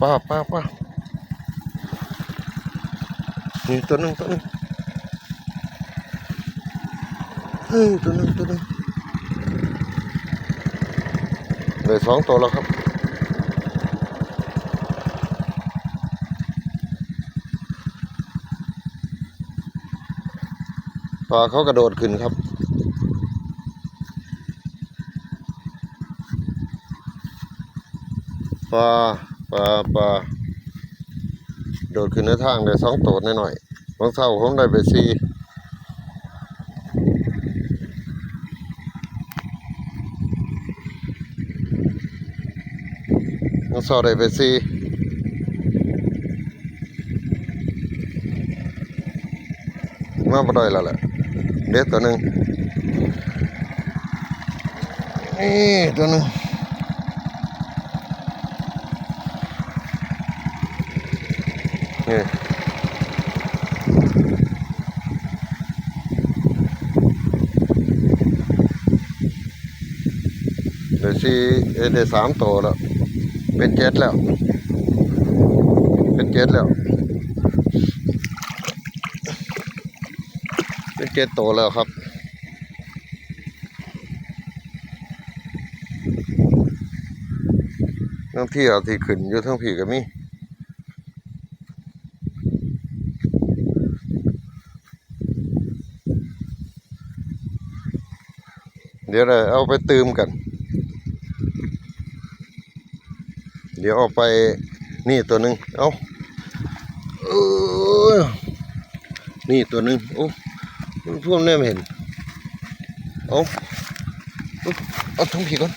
ป้าป้าป้านี่ตัวนึงตัวนึงเฮ้ยตัวนึงตัวนึงได้สองตัวแล้วครับปลาเขากระโดดขึ้นครับ ปลาปลาปลาโดดขึ้นในทางได้สองตัวหน่อยๆบางเท่าผมได้ไปสี่บางเท่าได้ไปสี่มาบ่ได้แล้วแหละเด็ดตัวหนึ่งนี่ตัวหนึ่ง นี่เดี๋ยวสี่เอ้ยได้สามตัวแล้ว เป็นเจ็ดแล้ว เป็นเจ็ดแล้ว เป็นเจ็ดตัวแล้วครับทั้งที่เอาที่ขึ้นอยู่ทั้งผีก็มี เดี๋ยวเราเอาไปตืมกัน เดี๋ยวเอาไปนี่ตัวหนึ่งเอาเออนี่ตัวหนึ่งโอ้พวกนี้ไม่เห็นเอาเอาเอาทั้งผีก่อน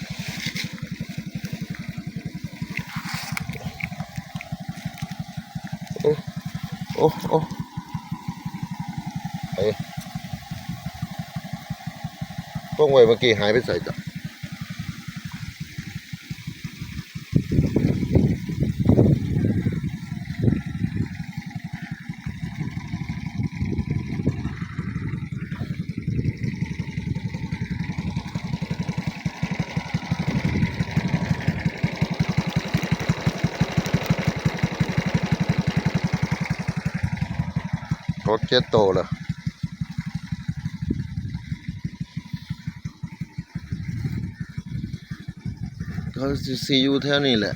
โอ้โอ้โอ้ไป พวกไว้เมื่อกี้หายไปใส่จ้ะรถเจ็ตโตเลย เขาซีอยู่แถวนี้แหละ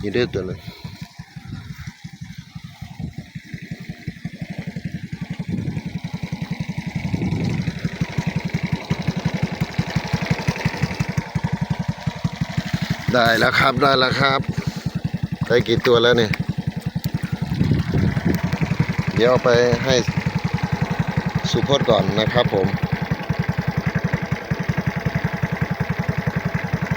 นี่เด้อตัวนึงได้แล้วครับได้แล้วครับ ได้กี่ตัวแล้วเนี่ย เดี๋ยวไปให้สุพจน์ก่อนนะครับผม